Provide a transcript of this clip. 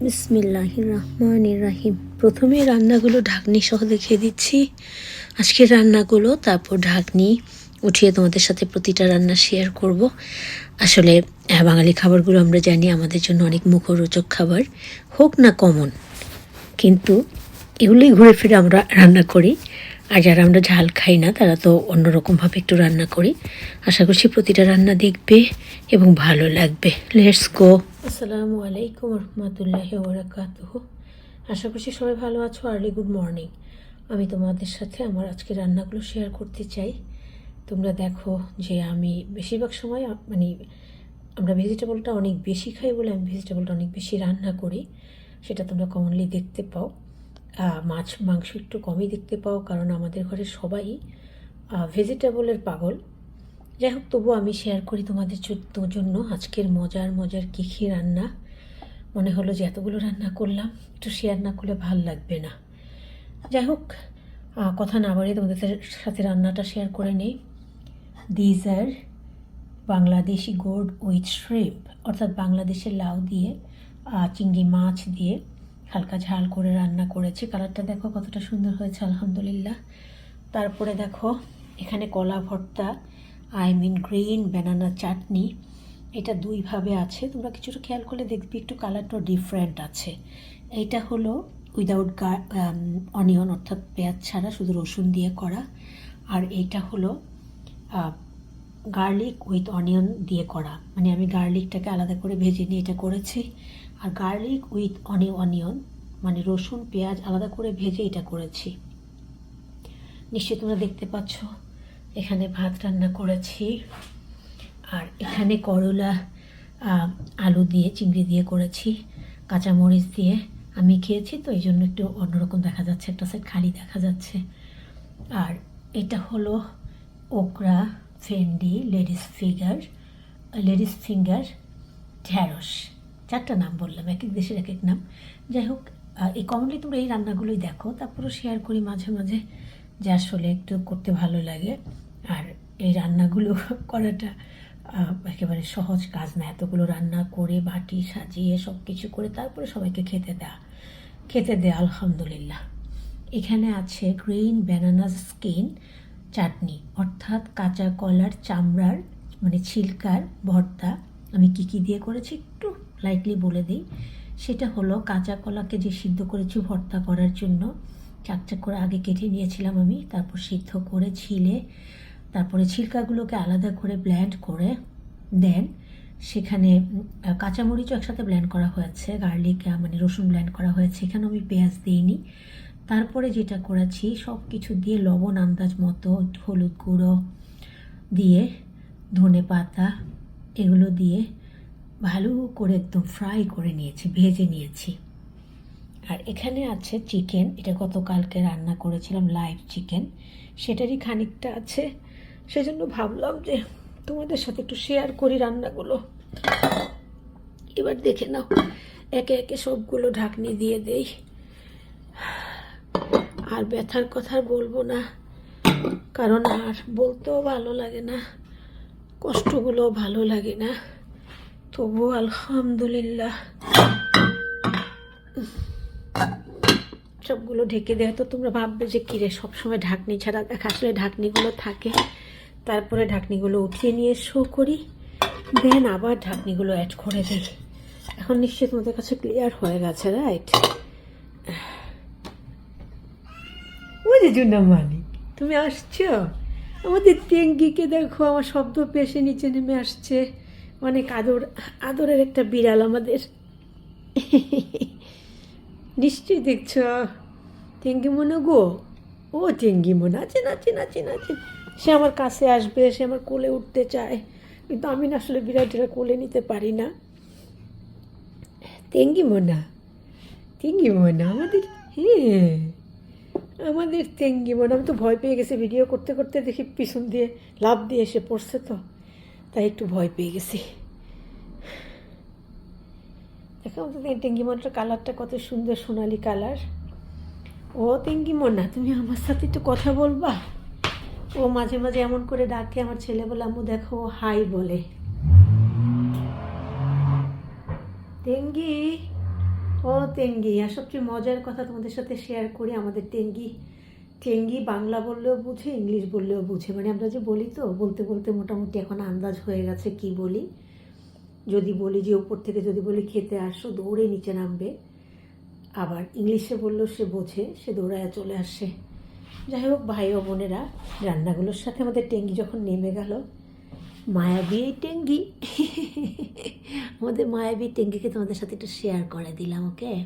বিসমিল্লাহ রহমান রাহিম প্রথমে রান্নাগুলো ঢাকনি সহ দেখিয়ে দিচ্ছি। আজকের রান্নাগুলো, তারপর ঢাকনি উঠিয়ে তোমাদের সাথে প্রতিটা রান্না শেয়ার করব। আসলে বাঙালি খাবারগুলো আমরা জানি আমাদের জন্য অনেক মুখরোচক খাবার, হোক না কমন। কিন্তু এগুলোই ঘুরে ফিরে আমরা রান্না করি। আর যারা আমরা ঝাল খাই না, তারা তো অন্যরকমভাবে একটু রান্না করি। আশা করছি প্রতিটা রান্না দেখবে এবং ভালো লাগবে। লেটস গো আসসালামু আলাইকুম রহমতুল্লাহ ওবরাকাতুহ আশা করছি সবাই ভালো আছো। আর্লি গুড মর্নিং আমি তোমাদের সাথে আমার আজকে রান্নাগুলো শেয়ার করতে চাই। তোমরা দেখো যে আমি বেশিরভাগ সময় মানে আমরা ভেজিটেবলটা অনেক বেশি খাই বলে আমি ভেজিটেবলটা অনেক বেশি রান্না করি। সেটা তোমরা কমনলি দেখতে পাও। মাছ, মাংস একটু কমই দেখতে পাও, কারণ আমাদের ঘরে সবাই ভেজিটেবলের পাগল। যাই হোক তবু আমি শেয়ার করি তোমাদের জন্য- আজকের মজার মজার কী কী রান্না। মনে হলো যে এতগুলো রান্না করলাম, একটু শেয়ার না করলে ভালো লাগবে না। যাই হোক কথা না বাড়িয়ে তোমাদের সাথে রান্নাটা শেয়ার করে নেই। These are Bangladeshi gourd with shrimp অর্থাৎ বাংলাদেশের লাউ দিয়ে চিংড়ি মাছ দিয়ে। হালকা ঝাল করে রান্না করেছি। কালারটা দেখো কতটা সুন্দর হয়েছে, আলহামদুলিল্লাহ। তারপরে দেখো, এখানে কলা ভর্তা, I mean green banana chutney, এটা দুইভাবে আছে। তোমরা কিছুটা খেয়াল করলে দেখবে একটু কালারটা ডিফারেন্ট আছে। এইটা হলো উইদাউট অনিয়ন, অর্থাৎ পেঁয়াজ ছাড়া, শুধু রসুন দিয়ে করা। আর এইটা হলো গার্লিক উইথ অনিয়ন দিয়ে করা। মানে আমি গার্লিকটাকে আলাদা করে ভেজে নিয়ে এটা করেছি। আর গার্লিক উইথ অনি অনিয়ন মানে রসুন, পেঁয়াজ আলাদা করে ভেজে এটা করেছি। নিশ্চয়ই তোমরা দেখতে পাচ্ছ, এখানে ভাত রান্না করেছি। আর এখানে করলা আলু দিয়ে, চিংড়ি দিয়ে করেছি, কাঁচামরিচ দিয়ে। আমি খেয়েছি তো এই জন্য একটু অন্যরকম দেখা যাচ্ছে, একটা সাইড খালি দেখা যাচ্ছে। আর এটা হলো okra bhindi, ladies figure ladies finger, ঢ্যাঁড়স। চারটা নাম বললাম, এক এক দেশের এক এক নাম। যাই হোক এই কমনলি তোমরা এই রান্নাগুলোই দেখো, তারপরেও শেয়ার করি মাঝে মাঝে, যে আসলে একটু করতে ভালো লাগে। আর এই রান্নাগুলো করাটা একেবারে সহজ কাজ না। এতগুলো রান্না করে, বাটি সাজিয়ে সব কিছু করে তারপরে সবাইকে খেতে দেওয়া খেতে দেয়া আলহামদুলিল্লাহ। এখানে আছে গ্রিন ব্যানানা স্কিন চাটনি, অর্থাৎ কাঁচা কলার চামড়ার মানে ছিলকার ভর্তা আমি কি কি দিয়ে করেছি একটু লাইটলি বলে দিই। সেটা হলো কাঁচা কলাকে যে সিদ্ধ করেছি ভর্তা করার জন্য চাকচাক করে আগে কেটে নিয়েছিলাম আমি, তারপর সিদ্ধ করে ছিলে, তারপরে ছিলকাগুলোকে আলাদা করে ব্ল্যান্ড করে দেন। সেখানে কাঁচামরিচও একসাথে ব্ল্যান্ড করা হয়েছে গার্লিক মানে রসুন ব্ল্যান্ড করা হয়েছে এখানে আমি পেঁয়াজ দিইনি। তারপরে যেটা করেছি সব কিছু দিয়ে লবণ, আন্দাজ মতো, হলুদ গুঁড়ো দিয়ে ধনে পাতা, এগুলো দিয়ে ভালো করে একদম ফ্রাই করে নিয়েছি, ভেজে নিয়েছি। আর এখানে আছে চিকেন এটা গতকালকে রান্না করেছিলাম লাইভ চিকেন সেটারই খানিকটা আছে। সেজন্য ভাবলাম যে তোমাদের সাথে একটু শেয়ার করি রান্নাগুলো। এবার দেখে নাও, একে একে সবগুলো ঢাকনি দিয়ে দেই। আর ব্যথার কথা বলব না। কারণ আর বলতেও ভালো লাগে না কষ্টগুলো ভালো লাগে না। তবু আলহামদুলিল্লাহ। সবগুলো ঢেকে দেয়। তো তোমরা ভাববে যে কিরে, সবসময় ঢাকনি ছাড়া দেখা, আসলে ঢাকনিগুলো থাকে। তারপরে ঢাকনিগুলো উঠিয়ে নিয়ে শো করি। দেন আবার ঢাকনিগুলো অ্যাড করে দিই। এখন নিশ্চয়ই তোমাদের কাছে ক্লিয়ার হয়ে গেছে রাইট জুনা মালিক তুমি আসছো? আমাদের টেঙ্গিকে দেখো, আমার শব্দ পেশে নিচে নেমে আসছে। অনেক আদর, আদরের একটা বিড়াল আমাদের। নিশ্চয়ই দেখছ? টেঙ্গি মনে গো? ও টেঙ্গি মনে আছে নাচে নাচে নাচে সে আমার কাছে আসবে, সে আমার কোলে উঠতে চায়। কিন্তু আমি না আসলে বিড়ালটিরা কোলে নিতে পারি না। তেঙ্গি মোনা তেঙ্গি মোনা আমাদের হ্যাঁ। আমাদের তেঙ্গি মোনা আমি তো ভয় পেয়ে গেছি ভিডিও করতে করতে দেখি পিছন দিয়ে লাভ দিয়ে এসে পড়ছে তো, তাই একটু ভয় পেয়ে গেছি। দেখো আমাদের টেঙ্গি মোনাটার কালারটা কত সুন্দর সোনালি কালার ও তেঙ্গি মোনা তুমি আমার সাথে একটু কথা বলবা? ও মাঝে মাঝে এমন করে ডাকে আমার ছেলে বলে, আম্মু দেখো, ও হাই বলে। তেঙ্গি ও টেঙ্গি আর সবচেয়ে মজার কথা তোমাদের সাথে শেয়ার করি, আমাদের টেঙ্গি টেঙ্গি বাংলা বললেও বুঝে, ইংলিশ বললেও বুঝে। মানে আমরা যে বলি তো, বলতে বলতে মোটামুটি এখন আন্দাজ হয়ে গেছে কি বলি। যদি বলি যে উপর থেকে যদি বলি খেতে আসো, দৌড়ে নিচে নামবে। আবার ইংলিশে বললেও সে বোঝে, সে দৌড়ায় চলে আসে। যাই হোক, ভাই ও বোনেরা, রান্নাগুলোর সাথে আমাদের টেঙ্গি যখন নেমে গেল মায়াবী এই টেঙ্গি। আমাদের মায়াবী টেঙ্গিকে তোমাদের সাথে একটু শেয়ার করে দিলাম ওকে